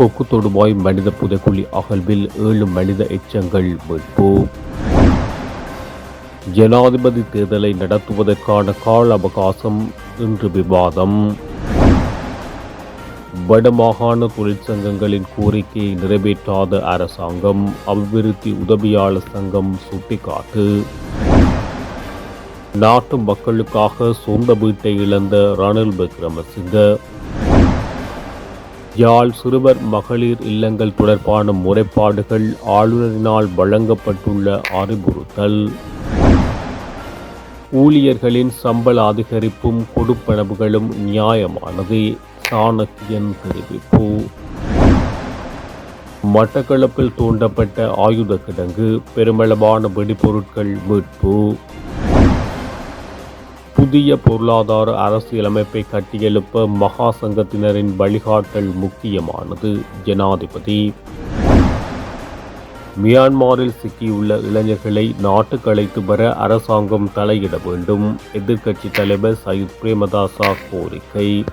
கொக்கு மனித புதைக்குழி அகழ்வில் ஏழு மனித எச்சங்கள் மீட்பு ஜனாதிபதி தேர்தலை நடத்துவதற்கான கால அவகாசம் இன்று விவாதம். வடமாகாண தொழிற்சங்கங்களின் கோரிக்கையை நிறைவேற்றாத அரசாங்கம் அபிவிருத்தி உதவியாளர் சங்கம் சுட்டிக்காட்டு. நாட்டு மக்களுக்காக சொந்த வீட்டை இழந்த ரணில் விக்ரமசிங்க. யாழ் சிறுவர் மகளிர் இல்லங்கள் தொடர்பான முறைப்பாடுகள் ஆளுநரினால் வழங்கப்பட்டுள்ள அறிவுறுத்தல். ஊழியர்களின் சம்பள அதிகரிப்பும் கொடுப்பனவுகளும் நியாயமானது சாணக்கியன் தெரிவிப்பு. மட்டக்களப்பில் தூண்டப்பட்ட ஆயுத கிடங்கு பெருமளவான வெடிபொருட்கள் மீட்பு. புதிய பொருளாதார அரசியலமைப்பை கட்டியெழுப்ப மகா சங்கத்தினரின் வழிகாட்டல் முக்கியமானது ஜனாதிபதி. மியான்மரில் சிக்கியுள்ள இளைஞர்களை நாட்டுக்கு அழைத்து வர அரசாங்கம் தலையிட வேண்டும் எதிர்க்கட்சித் தலைவர் சயித் பிரேமதாசா கோரிக்கை.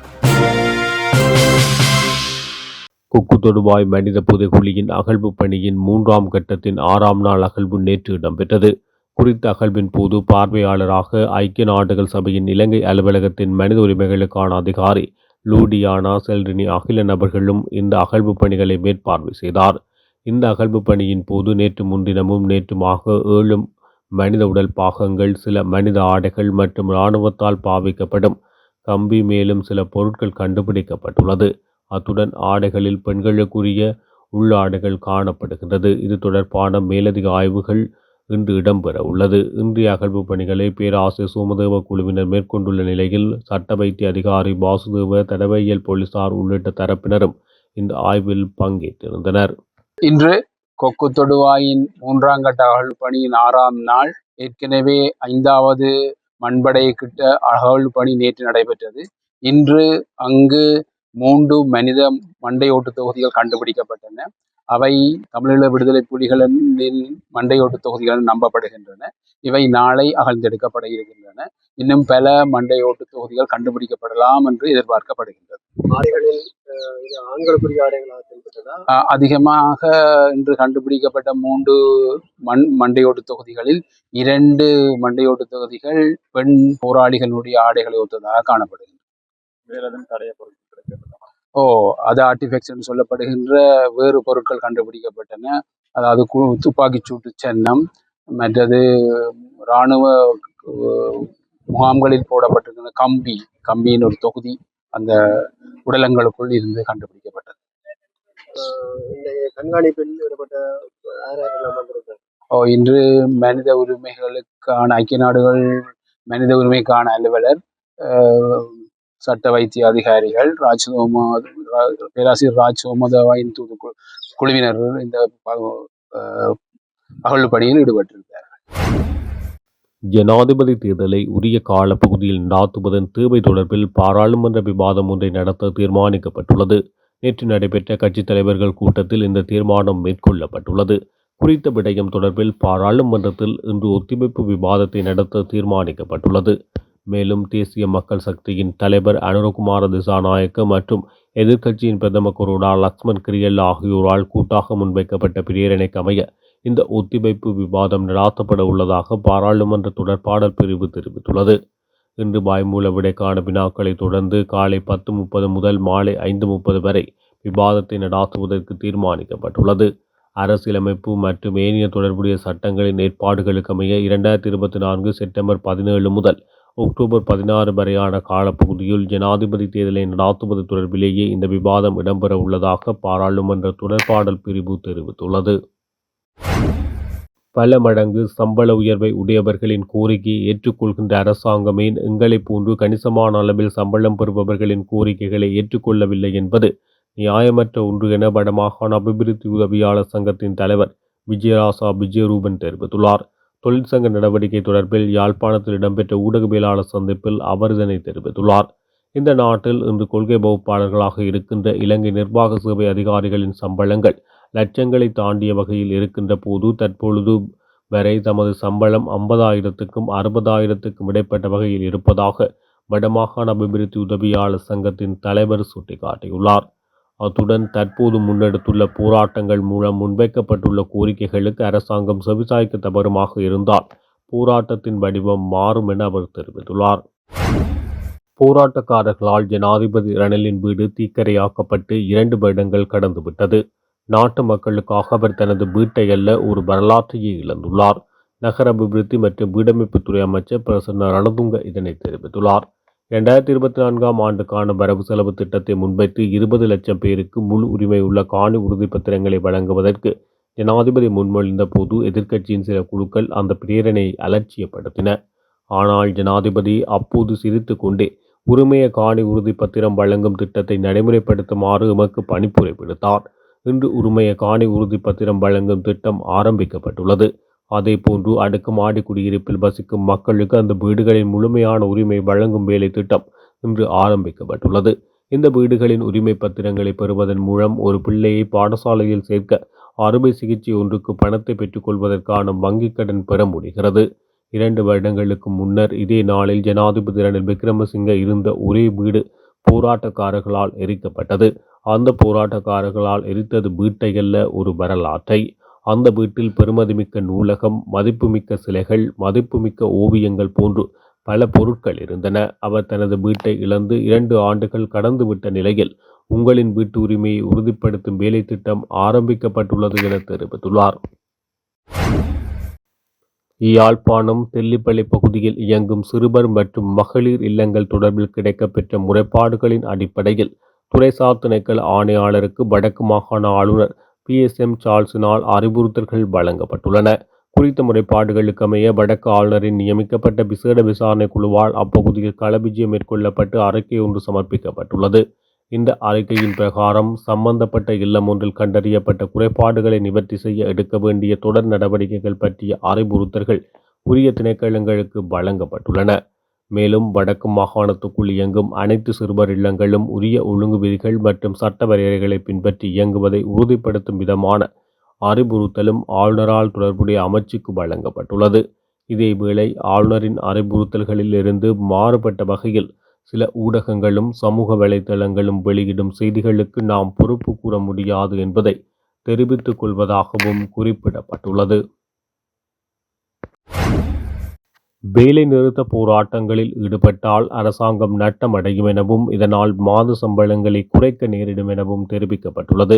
கொக்கு தொடுவாய் மனித புதைகுழியின் அகழ்வு பணியின் மூன்றாம் கட்டத்தின் ஆறாம் நாள் அகழ்வு நேற்று இடம்பெற்றது. குறித்த அகழ்வின் போது பார்வையாளராக ஐக்கிய நாடுகள் சபையின் இலங்கை அலுவலகத்தின் மனித உரிமைகளுக்கான அதிகாரி லூடியானா செல்ரினி அகில நபர்களும் இந்த அகழ்வு பணிகளை மேற்பார்வை செய்தார். இந்த அகழ்வு பணியின் போது நேற்று முன்தினமும் நேற்றுமாக ஏழும் மனித உடல் பாகங்கள் சில மனித ஆடைகள் மற்றும் இராணுவத்தால் பாவிக்கப்படும் கம்பி மேலும் சில பொருட்கள் கண்டுபிடிக்கப்பட்டுள்ளது. அத்துடன் ஆடைகளில் பெண்களுக்குரிய உள்ளாடைகள் காணப்படுகின்றது. இது தொடர்பான மேலதிக ஆய்வுகள் இன்று இடம்பெற உள்ளது. இன்றைய அகழ்வு பணிகளை பேராசிரியர் சோமதேவ குழுவினர் மேற்கொண்டுள்ள நிலையில் சட்ட வைத்திய அதிகாரி வாசுதேவ தடவையியல் போலீசார் உள்ளிட்ட தரப்பினரும் இந்த ஆய்வில் பங்கேற்றிருந்தனர். இன்று கொக்கு தொடுவாயின் மூன்றாம் கட்ட அகழ் பணியின் ஆறாம் நாள் ஏற்கனவே ஐந்தாவது மண்படை கிட்ட அகழ் பணி நேற்று நடைபெற்றது. இன்று அங்கு மூன்று மனித மண்டையோட்டு தொகுதிகள் கண்டுபிடிக்கப்பட்டன. அவை தமிழீழ விடுதலை புலிகளின் மண்டையோட்டு தொகுதிகள் நம்பப்படுகின்றன. இவை நாளை அகழ்ந்தெடுக்கப்பட இருக்கின்றன. இன்னும் பல மண்டையோட்டு தொகுதிகள் கண்டுபிடிக்கப்படலாம் என்று எதிர்பார்க்கப்படுகின்றது. அதிகமாக இன்று கண்டுபிடிக்கப்பட்ட மூன்று மண் மண்டையோட்டு தொகுதிகளில் இரண்டு மண்டையோட்டு தொகுதிகள் பெண் போராளிகளுடைய ஆடைகளை ஒத்ததாக காணப்படுகின்றன. ஓ அது ஆர்டிஃபெக்ட்ஸ் சொல்லப்படுகின்ற வேறு பொருட்கள் கண்டுபிடிக்கப்பட்டன. அதாவது கு- துப்பாக்கிச் சூட்டு சின்னம் மற்றது இராணுவ முகாம்களில் போடப்பட்டிருக்கிற கம்பி கம்பியின் ஒரு தொகுதி அந்த உடலங்களுக்குள் இருந்து கண்டுபிடிக்கப்பட்டது. ஓ இன்று மனித உரிமைகளுக்கான ஐக்கிய நாடுகள் மனித உரிமைக்கான அலுவலர் சட்ட வைத்திய அதிகாரிகள் ராஜ்சோமா பேராசிரியர் ராஜ் சோமதவாயின் தூது குழுவினர் இந்த ப- அகழ்வு பணியில் ஈடுபட்டிருந்தார் ஜனாதிபதி தேர்தலை உரிய காலப்பகுதியில் நடாத்துவதன் தேவை தொடர்பில் பாராளுமன்ற விவாதம் ஒன்றை நடத்த தீர்மானிக்கப்பட்டுள்ளது. நேற்று நடைபெற்ற கட்சித் தலைவர்கள் கூட்டத்தில் இந்த தீர்மானம் மேற்கொள்ளப்பட்டுள்ளது. குறித்த விடயம் தொடர்பில் பாராளுமன்றத்தில் இன்று ஒத்திவைப்பு விவாதத்தை நடத்த தீர்மானிக்கப்பட்டுள்ளது. மேலும் தேசிய மக்கள் சக்தியின் தலைவர் அனுரகுமார திசாநாயக்க மற்றும் எதிர்க்கட்சியின் பிரதம கொரோனா லக்ஷ்மண் கிரியல் ஆகியோரால் கூட்டாக முன்வைக்கப்பட்ட பிரேரணைக்கு அமைய இந்த ஒத்திவைப்பு விவாதம் நடாத்தப்பட உள்ளதாக பாராளுமன்ற தொடர்பாடல் பிரிவு தெரிவித்துள்ளது. இன்று வாய்மூல விடைக்கான வினாக்களை தொடர்ந்து காலை பத்து முப்பது முதல் மாலை ஐந்து முப்பது வரை விவாதத்தை நடாத்துவதற்கு தீர்மானிக்கப்பட்டுள்ளது. அரசியலமைப்பு மற்றும் ஏனைய தொடர்புடைய சட்டங்களின் ஏற்பாடுகளுக்கு அமைய இரண்டாயிரத்தி இருபத்தி நான்கு செப்டம்பர் பதினேழு முதல் அக்டோபர் பதினாறு வரையான காலப்பகுதியில் ஜனாதிபதி தேர்தலை நடாத்துவது தொடர்பிலேயே இந்த விவாதம் இடம்பெற உள்ளதாக பாராளுமன்ற தொடர்பாடல் பிரிவு தெரிவித்துள்ளது. பல மடங்கு சம்பள உயர்வை உடையவர்களின் கோரிக்கையை ஏற்றுக்கொள்கின்ற அரசாங்கமே எங்களைப் போன்று கணிசமான அளவில் சம்பளம் பெறுபவர்களின் கோரிக்கைகளை ஏற்றுக்கொள்ளவில்லை என்பது நியாயமற்ற ஒன்று என வடமாகாண அபிவிருத்தி உதவியாளர் சங்கத்தின் தலைவர் விஜயராசா விஜயரூபன் தெரிவித்துள்ளார். தொழிற்சங்க நடவடிக்கை தொடர்பில் யாழ்ப்பாணத்தில் இடம்பெற்ற ஊடகவியலாளர் சந்திப்பில் அவர் இதனை தெரிவித்துள்ளார். இந்த நாட்டில் இன்று கொள்கை வகுப்பாளர்களாக இருக்கின்ற இலங்கை நிர்வாக சேவை அதிகாரிகளின் சம்பளங்கள் லட்சங்களை தாண்டிய வகையில் இருக்கின்ற போது தற்பொழுது வரை தமது சம்பளம் ஐம்பதாயிரத்துக்கும் அறுபதாயிரத்துக்கும் இடைப்பட்ட வகையில் இருப்பதாக வடமாகாண அபிவிருத்தி உதவியாளர் சங்கத்தின் தலைவர் சுட்டிக்காட்டியுள்ளார். அத்துடன் தற்போது முன்னெடுத்துள்ள போராட்டங்கள் மூலம் முன்வைக்கப்பட்டுள்ள கோரிக்கைகளுக்கு அரசாங்கம் செவிசாய்க்க தவறுமாக இருந்தால் போராட்டத்தின் வடிவம் மாறும் என அவர் தெரிவித்துள்ளார். போராட்டக்காரர்களால் ஜனாதிபதி ரணிலின் வீடு தீக்கரையாக்கப்பட்டு இரண்டு வருடங்கள் கடந்துவிட்டது. நாட்டு மக்களுக்காக அவர் தனது வீட்டை அல்ல ஒரு வரலாற்றையே இழந்துள்ளார். நகர அபிவிருத்தி மற்றும் வீடமைப்புத்துறை அமைச்சர் பிரசன்ன ரணதுங்க இதனை தெரிவித்துள்ளார். இரண்டாயிரத்தி இருபத்தி நான்காம் ஆண்டுக்கான வரவு செலவு திட்டத்தை முன்வைத்து இருபது லட்சம் பேருக்கு முழு உரிமை உள்ள காணி உறுதிப்பத்திரங்களை வழங்குவதற்கு ஜனாதிபதி முன்மொழிந்த போது எதிர்க்கட்சியின் சில குழுக்கள் அந்த பிரேரணையை அலட்சியப்படுத்தின. ஆனால் ஜனாதிபதி அப்போது சிரித்து கொண்டே உரிமைய காணி உறுதிப்பத்திரம் வழங்கும் திட்டத்தை நடைமுறைப்படுத்துமாறு எமக்கு பணிப்புரை விடுத்தார். இன்று உரிமைய காணி உறுதிப்பத்திரம் வழங்கும் திட்டம் ஆரம்பிக்கப்பட்டுள்ளது. அதேபோன்று அடுக்குமாடி குடியிருப்பில் வசிக்கும் மக்களுக்கு அந்த வீடுகளின் முழுமையான உரிமை வழங்கும் வேலை திட்டம் இன்று ஆரம்பிக்கப்பட்டுள்ளது. இந்த வீடுகளின் உரிமை பத்திரங்களை பெறுவதன் மூலம் ஒரு பிள்ளையை பாடசாலையில் சேர்க்க அறுவை சிகிச்சை ஒன்றுக்கு பணத்தை பெற்றுக்கொள்வதற்கான வங்கிக் கடன் பெற முடிகிறது. இரண்டு வருடங்களுக்கு முன்னர் இதே நாளில் ஜனாதிபதி ரணில் விக்ரமசிங்க இருந்த ஒரே வீடு போராட்டக்காரர்களால் எரிக்கப்பட்டது. அந்த போராட்டக்காரர்களால் எரித்தது வீட்டையல்ல ஒரு வரலாற்றை. அந்த வீட்டில் பெருமதிமிக்க நூலகம் மதிப்புமிக்க சிலைகள் மதிப்புமிக்க ஓவியங்கள் போன்று பல பொருட்கள் இருந்தன. அவர் தனது வீட்டை இழந்து இரண்டு ஆண்டுகள் கடந்துவிட்ட நிலையில் உங்களின் வீட்டு உரிமையை உறுதிப்படுத்தும் வேலை திட்டம் ஆரம்பிக்கப்பட்டுள்ளது என தெரிவித்துள்ளார். யாழ்ப்பாணம் தெல்லிப்பள்ளி பகுதியில் இயங்கும் சிறுவர் மற்றும் மகளிர் இல்லங்கள் தொடர்பில் கிடைக்கப்பெற்ற முறைப்பாடுகளின் அடிப்படையில் துறைசார் திணைக்கள் ஆணையாளருக்கு வடக்கு மாகாண ஆளுநர் பிஎஸ்எம் சார்ல்ஸினால் அறிவுறுத்தல்கள் வழங்கப்பட்டுள்ளன. குறித்த முறைப்பாடுகளுக்கு அமைய வடக்கு ஆளுநரின் நியமிக்கப்பட்ட விசேட விசாரணை குழுவால் அப்பகுதியில் களவிஜயம் மேற்கொள்ளப்பட்டு அறிக்கை ஒன்று சமர்ப்பிக்கப்பட்டுள்ளது. இந்த அறிக்கையின் பிரகாரம் சம்பந்தப்பட்ட இல்லம் ஒன்றில் கண்டறியப்பட்ட குறைபாடுகளை நிவர்த்தி செய்ய எடுக்க வேண்டிய தொடர் நடவடிக்கைகள் பற்றிய அறிவுறுத்தல்கள் உரிய திணைக்களங்களுக்கு வழங்கப்பட்டுள்ளன. மேலும் வடக்கு மாகாணத்துக்குள் இயங்கும் அனைத்து சிறுவர் இல்லங்களும் உரிய ஒழுங்கு விதிகள் மற்றும் சட்ட வரையறைகளை பின்பற்றி இயங்குவதை உறுதிப்படுத்தும் விதமான அறிவுறுத்தலும் ஆளுநரால் தொடர்புடைய அமைச்சுக்கு வழங்கப்பட்டுள்ளது. இதேவேளை ஆளுநரின் அறிவுறுத்தல்களில் இருந்து மாறுபட்ட வகையில் சில ஊடகங்களும் சமூக வலைதளங்களும் வெளியிடும் செய்திகளுக்கு நாம் பொறுப்பு கூற முடியாது என்பதை தெரிவித்துக் கொள்வதாகவும் குறிப்பிடப்பட்டுள்ளது. வேலை நிறுத்த போராட்டங்களில் ஈடுபட்டால் அரசாங்கம் நட்டமடையும் எனவும் இதனால் மாத சம்பளங்களை குறைக்க நேரிடும் எனவும் தெரிவிக்கப்பட்டுள்ளது.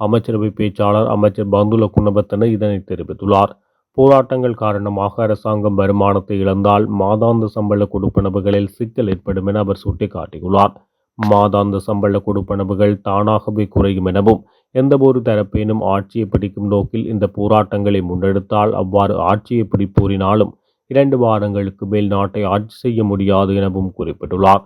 அமைச்சரவை பேச்சாளர் அமைச்சர் பந்துல குணபத்தன இதனை தெரிவித்துள்ளார். போராட்டங்கள் காரணமாக அரசாங்கம் வருமானத்தை இழந்தால் மாதாந்த சம்பள கொடுப்பனவுகளில் சிக்கல் ஏற்படும் என அவர் சுட்டிக்காட்டியுள்ளார். மாதாந்த சம்பள கொடுப்பனவுகள் தானாகவே குறையும் எனவும் எந்தவொரு தரப்பேனும் ஆட்சியை பிடிக்கும் நோக்கில் இந்த போராட்டங்களை முன்னெடுத்தால் அவ்வாறு ஆட்சியை பிடிப்போரினாலும் இரண்டு வாரங்களுக்கு மேல் நாட்டை ஆட்சி செய்ய முடியாது எனவும் குறிப்பிட்டுள்ளார்.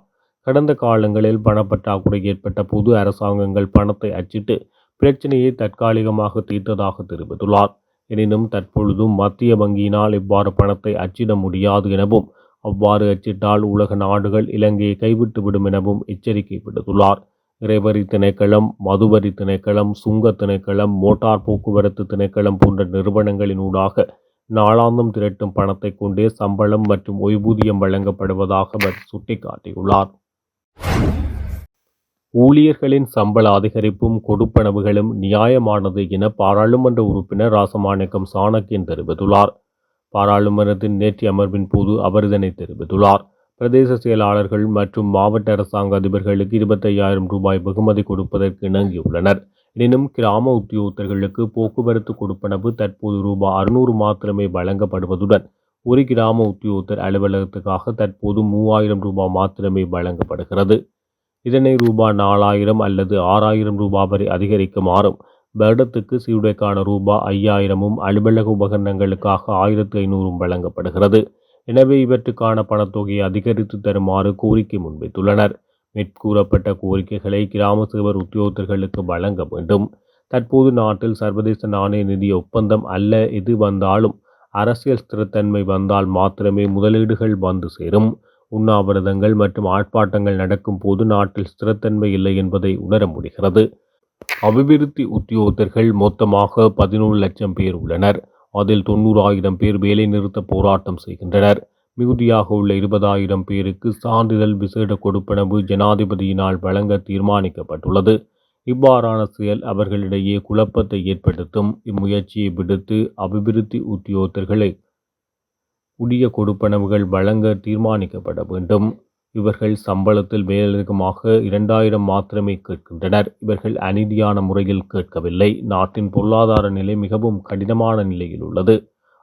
கடந்த காலங்களில் பணப்பற்றாக்குறை ஏற்பட்ட புது அரசாங்கங்கள் பணத்தை அச்சிட்டு பிரச்சனையை தற்காலிகமாக தீர்த்ததாக தெரிவித்துள்ளார். எனினும் தற்பொழுதும் மத்திய வங்கியினால் இவ்வாறு பணத்தை அச்சிட முடியாது எனவும் அவ்வாறு அச்சிட்டால் உலக நாடுகள் இலங்கையை கைவிட்டுவிடும் எனவும் எச்சரிக்கை விடுத்துள்ளார். இறைவரி திணைக்களம் மதுவரி திணைக்களம் சுங்க திணைக்களம் மோட்டார் போக்குவரத்து திணைக்களம் போன்ற நிறுவனங்களின் ஊடாக நாளாந்தம் திரட்டும் பணத்தை கொண்டே சம்பளம் மற்றும் ஓய்வூதியம் வழங்கப்படுவதாக அவர் சுட்டிக்காட்டியுள்ளார். ஊழியர்களின் சம்பள அதிகரிப்பும் கொடுப்பனவுகளும் நியாயமானது என பாராளுமன்ற உறுப்பினர் ராசமாணிக்கம் சாணக்கியன் தெரிவித்துள்ளார். பாராளுமன்றத்தின் நேற்று அமர்வின் போது அவர் இதனை தெரிவித்துள்ளார். பிரதேச செயலாளர்கள் மற்றும் மாவட்ட அரசாங்க அதிபர்களுக்கு இருபத்தையாயிரம் ரூபாய் வெகுமதி கொடுப்பதற்கு இணங்கியுள்ளனர். எனினும் கிராம உத்தியோகத்தர்களுக்கு போக்குவரத்து கொடுப்பனவு தற்போது ரூபாய் அறுநூறு மாத்திரமே வழங்கப்படுவதுடன் ஒரு கிராம உத்தியோகத்தர் அலுவலகத்துக்காக தற்போது மூவாயிரம் ரூபாய் மாத்திரமே வழங்கப்படுகிறது. இதனை ரூபாய் நாலாயிரம் அல்லது ஆறாயிரம் ரூபாய் வரை அதிகரிக்குமாறும் வருடத்துக்கு சீருடைக்கான ரூபாய் ஐயாயிரமும் அலுவலக உபகரணங்களுக்காக ஆயிரத்து ஐநூறும் வழங்கப்படுகிறது. எனவே இவற்றுக்கான பணத்தொகையை அதிகரித்து தருமாறு கோரிக்கை முன்வைத்துள்ளனர். மேற்கூறப்பட்ட கோரிக்கைகளை கிராம சேவர் உத்தியோகத்தர்களுக்கு வழங்க வேண்டும். தற்போது நாட்டில் சர்வதேச நாணய நிதி ஒப்பந்தம் அல்ல எது வந்தாலும் அரசியல் ஸ்திரத்தன்மை வந்தால் மாத்திரமே முதலீடுகள் வந்து சேரும். உண்ணாவிரதங்கள் மற்றும் ஆர்ப்பாட்டங்கள் நடக்கும் போது நாட்டில் ஸ்திரத்தன்மை இல்லை என்பதை உணர முடிகிறது. அபிவிருத்தி உத்தியோகத்தர்கள் மொத்தமாக பதினோரு லட்சம் பேர் உள்ளனர். அதில் தொண்ணூறாயிரம் பேர் வேலைநிறுத்த போராட்டம் செய்கின்றனர். மிகுதியாக உள்ள இருபதாயிரம் பேருக்கு சான்றிதழ் விசேட கொடுப்பனவு ஜனாதிபதியினால் வழங்க தீர்மானிக்கப்பட்டுள்ளது. இவ்வாறான செயல் அவர்களிடையே குழப்பத்தை ஏற்படுத்தும். இம்முயற்சியை விடுத்து அபிவிருத்தி உத்தியோகத்தர்களை உரிய கொடுப்பனவுகள் வழங்க தீர்மானிக்கப்பட வேண்டும். இவர்கள் சம்பளத்தில் மேலதிகமாக இரண்டாயிரம் மாத்திரமே கேட்கின்றனர். இவர்கள் அநீதியான முறையில் கேட்கவில்லை. நாட்டின் பொருளாதார நிலை மிகவும் கடினமான நிலையில் உள்ளது.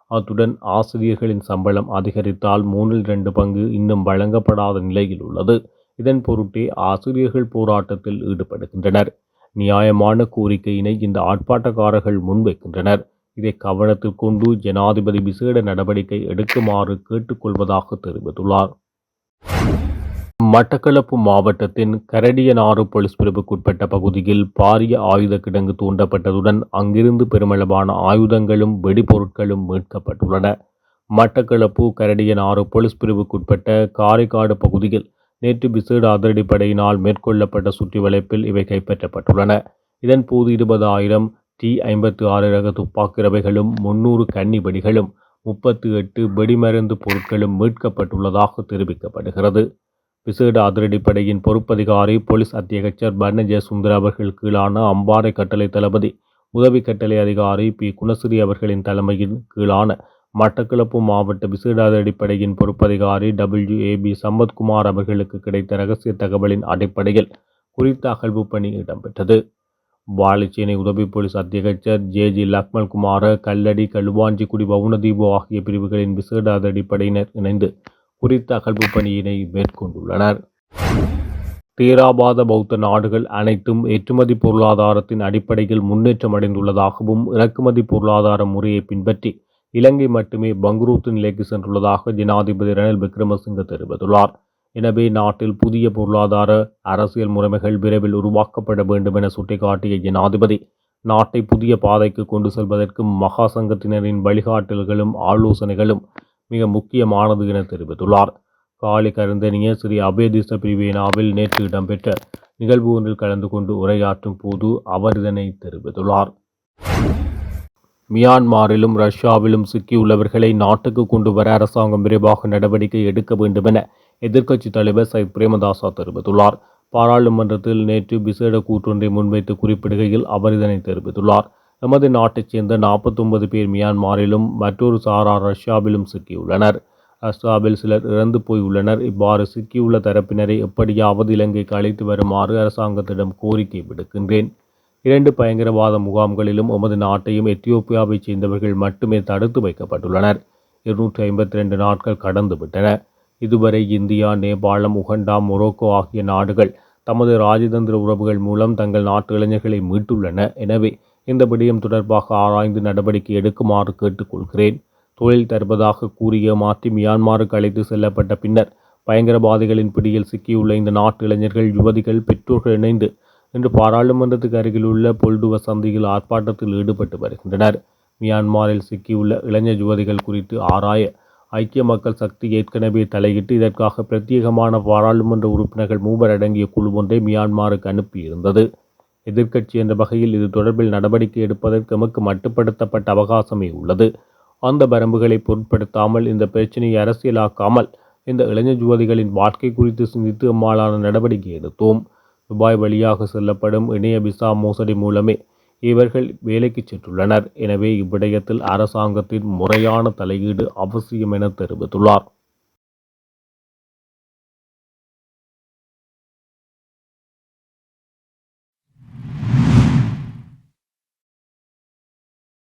அத்துடன் ஆசிரியர்களின் சம்பளம் அதிகரித்தால் மூன்றில் இரண்டு பங்கு இன்னும் வழங்கப்படாத நிலையில் உள்ளது. இதன் பொருட்டே ஆசிரியர்கள் போராட்டத்தில் ஈடுபடுகின்றனர். நியாயமான கோரிக்கையினை இந்த ஆர்ப்பாட்டக்காரர்கள் முன்வைக்கின்றனர். இதை கவனத்தில் கொண்டு ஜனாதிபதி விசேட நடவடிக்கை எடுக்குமாறு கேட்டுக்கொள்வதாக தெரிவித்துள்ளார். மட்டக்களப்பு மாவட்டத்தின் கரடியனாறு போலீஸ் பிரிவுக்குட்பட்ட பகுதியில் பாரிய ஆயுத கிடங்கு தூண்டப்பட்டதுடன் அங்கிருந்து பெருமளவான ஆயுதங்களும் வெடிபொருட்களும் மீட்கப்பட்டுள்ளன. மட்டக்களப்பு கரடியனாறு போலீஸ் பிரிவுக்குட்பட்ட காரைக்காடு பகுதியில் நேற்று விசேட அதிரடிப்படையினால் மேற்கொள்ளப்பட்ட சுற்றிவளைப்பில் இவை கைப்பற்றப்பட்டுள்ளன. இதன்போது இருபதாயிரம் டி ஐம்பத்தி ஆறு ரக துப்பாக்கி ரவைகளும் முன்னூறு கன்னி வெடிகளும் முப்பத்தி எட்டு வெடிமருந்து பொருட்களும் மீட்கப்பட்டுள்ளதாக தெரிவிக்கப்படுகிறது. விசேட அதிரடிப்படையின் பொறுப்பதிகாரி போலீஸ் அத்தியகச்சர் பர்ணஜெய சுந்தர் அவர்கள் கீழான அம்பாறை கட்டளை தளபதி உதவி கட்டளை அதிகாரி பி. குணசிறி அவர்களின் தலைமையின் கீழான மட்டக்களப்பு மாவட்ட விசேட அதிரடிப்படையின் பொறுப்பதிகாரி டபிள்யூ ஏ பி சம்பத்குமார் அவர்களுக்கு கிடைத்த ரகசிய தகவலின் அடிப்படையில் குறித்த அகழ்வு பணி இடம்பெற்றது. வாழைச்சேனை உதவி போலீஸ் அத்தியகச்சர் ஜே. ஜி. லக்மல்குமார கல்லடி களுவாஞ்சிக்குடி வவுனதீபு ஆகிய பிரிவுகளின் விசேட அதிரடிப்படையினர் இணைந்து குறித்த அகழ்வு பணியினை மேற்கொண்டுள்ளனர். தீராபாத பௌத்த நாடுகள் அனைத்தும் ஏற்றுமதி பொருளாதாரத்தின் அடிப்படையில் முன்னேற்றம் அடைந்துள்ளதாகவும் இறக்குமதி பொருளாதார முறையை பின்பற்றி இலங்கை மட்டுமே பங்குரூத்து நிலைக்கு சென்றுள்ளதாக ஜனாதிபதி ரணில் விக்ரமசிங்க தெரிவித்துள்ளார். எனவே நாட்டில் புதிய பொருளாதார அரசியல் முறைமைகள் விரைவில் உருவாக்கப்பட வேண்டும் என சுட்டிக்காட்டிய ஜனாதிபதி நாட்டை புதிய பாதைக்கு கொண்டு செல்வதற்கு மகா சங்கத்தினரின் வழிகாட்டல்களும் ஆலோசனைகளும் மிக முக்கியமானது என தெரிவித்துள்ளார். காலி கருந்தனிய ஸ்ரீ அபேதிச பிரிவினாவில் நேற்று இடம்பெற்ற நிகழ்வு ஒன்றில் கலந்து கொண்டு உரையாற்றும் போது அவர் இதனை தெரிவித்துள்ளார். மியான்மாரிலும் ரஷ்யாவிலும் சிக்கியுள்ளவர்களை நாட்டுக்கு கொண்டு வர அரசாங்கம் விரைவாக நடவடிக்கை எடுக்க வேண்டுமென எதிர்க்கட்சித் தலைவர் சைத் பிரேமதாசா தெரிவித்துள்ளார். பாராளுமன்றத்தில் நேற்று விசேட கூற்றொன்றை முன்வைத்து குறிப்பிடுகையில் அவர் இதனை தெரிவித்துள்ளார். எமது நாட்டைச் சேர்ந்த நாற்பத்தொன்பது பேர் மியான்மாரிலும் மற்றொரு சாரார் ரஷ்யாவிலும் சிக்கியுள்ளனர். ரஷ்யாவில் சிலர் இறந்து போய் உள்ளனர் இவ்வாறு சிக்கியுள்ள தரப்பினரை எப்படியாவது இலங்கைக்கு அழைத்து வருமாறு அரசாங்கத்திடம் கோரிக்கை விடுக்கின்றேன். இரண்டு பயங்கரவாத முகாம்களிலும் எமது நாட்டையும் எத்தியோப்பியாவைச் சேர்ந்தவர்கள் மட்டுமே தடுத்து வைக்கப்பட்டுள்ளனர். இருநூற்றி ஐம்பத்தி ரெண்டு நாட்கள் கடந்து விட்டன இதுவரை இந்தியா நேபாளம் உகண்டா மொரோக்கோ ஆகிய நாடுகள் தமது ராஜதந்திர உறவுகள் மூலம் தங்கள் நாட்டு இளைஞர்களை மீட்டுள்ளன. எனவே இந்த விடயம் தொடர்பாக ஆராய்ந்து நடவடிக்கை எடுக்குமாறு கேட்டுக்கொள்கிறேன். தொழில் தருவதாக கூறிய மாற்றி மியான்மருக்கு அழைத்து செல்லப்பட்ட பின்னர் பயங்கரவாதிகளின் பிடியில் சிக்கியுள்ள இந்த நாட்டு இளைஞர்கள் யுவதிகள் பெற்றோர்கள் இணைந்து இன்று பாராளுமன்றத்துக்கு அருகிலுள்ள பொல்டுவ சந்தையில் ஆர்ப்பாட்டத்தில் ஈடுபட்டு வருகின்றனர். மியான்மாரில் சிக்கியுள்ள இளைஞர் யுவதிகள் குறித்து ஆராய ஐக்கிய மக்கள் சக்தி ஏற்கனவே தலையிட்டு இதற்காக பிரத்யேகமான பாராளுமன்ற உறுப்பினர்கள் மூவர் அடங்கிய குழு ஒன்றை மியான்மாருக்கு அனுப்பியிருந்தது. எதிர்க்கட்சி என்ற வகையில் இது தொடர்பில் நடவடிக்கை எடுப்பதற்கு எமக்கு மட்டுப்படுத்தப்பட்ட அவகாசமே உள்ளது. அந்த வரம்புகளை பொருட்படுத்தாமல் இந்த பிரச்சனையை அரசியலாக்காமல் இந்த இளைஞர் ஜுவதிகளின் வாழ்க்கை குறித்து சிந்தித்து அம்மாளான நடவடிக்கை எடுத்தோம். துபாய் வழியாக செல்லப்படும் இணைய விசா மோசடி மூலமே இவர்கள் வேலைக்கு சென்றுள்ளனர். எனவே இவ்விடயத்தில் அரசாங்கத்தின் முறையான தலையீடு அவசியம் என தெரிவித்துள்ளார்.